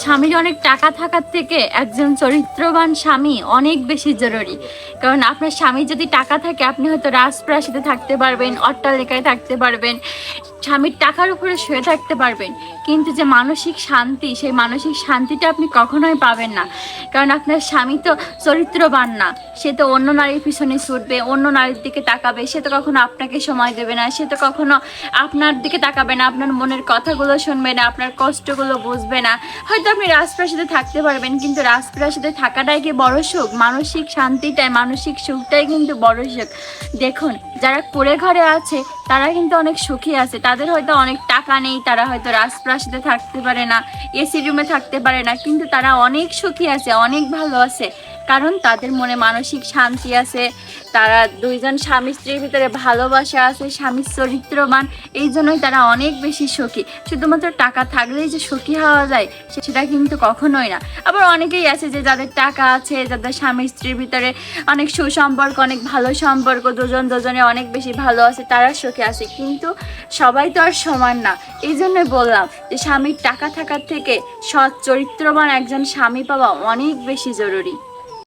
স্বামীর অনেক টাকা থাকার থেকে একজন চরিত্রবান স্বামী অনেক বেশি জরুরি। কারণ আপনার স্বামী যদি টাকা থাকে, আপনি হয়তো রাজপ্রাসাদে থাকতে পারবেন, অট্টালিকায় থাকতে পারবেন, স্বামীর টাকার উপরে শুয়ে থাকতে পারবেন। কিন্তু যে মানসিক শান্তি, সেই মানসিক শান্তিটা আপনি কখনোই পাবেন না। কারণ আপনার স্বামী তো চরিত্রবান না, সে তো অন্য নারীর পিছনে ছুটবে, অন্য নারীর দিকে তাকাবে, সে তো কখনো আপনাকে সময় দেবে না, সে তো কখনো আপনার দিকে তাকাবে না, আপনার মনের কথাগুলো শুনবে না, আপনার কষ্টগুলো বুঝবে না। হয়তো আপনি রাজপ্রাসাদে থাকতে পারবেন, কিন্তু রাজপ্রাসাদে থাকাটাই কি বড় সুখ? মানসিক শান্তিটাই, মানসিক সুখটাই কিন্তু বড় সুখ। দেখুন, যারা কুড়ে ঘরে আছে, তারা কিন্তু অনেক সুখী আছে। তাদের হয়তো অনেক টাকা নেই, তারা হয়তো রাজপ্রাসাদে থাকতে পারে না এসি রুমে থাকতে পারে না, কিন্তু তারা অনেক সুখী আছে, অনেক ভালো আছে। কারণ তাদের মনে মানসিক শান্তি আছে, তারা দুইজন স্বামী স্ত্রীর ভিতরে ভালোবাসা আছে স্বামীর চরিত্রবান, এই জন্যই তারা অনেক বেশি সুখী। শুধুমাত্র টাকা থাকলেই যে সুখী হওয়া যায় সেটা কিন্তু কখনোই না। আবার অনেকেই আছে যে যাদের টাকা আছে, যাদের স্বামী স্ত্রীর ভিতরে অনেক সুসম্পর্ক, অনেক ভালো সম্পর্ক, দুজন দুজনে অনেক বেশি ভালো আছে, তারা সুখে আছে। কিন্তু সবাই তো আর সমান না। এই জন্যই বললাম যে স্বামীর টাকা থাকার থেকে সৎ চরিত্রবান একজন স্বামী পাওয়া অনেক বেশি জরুরি।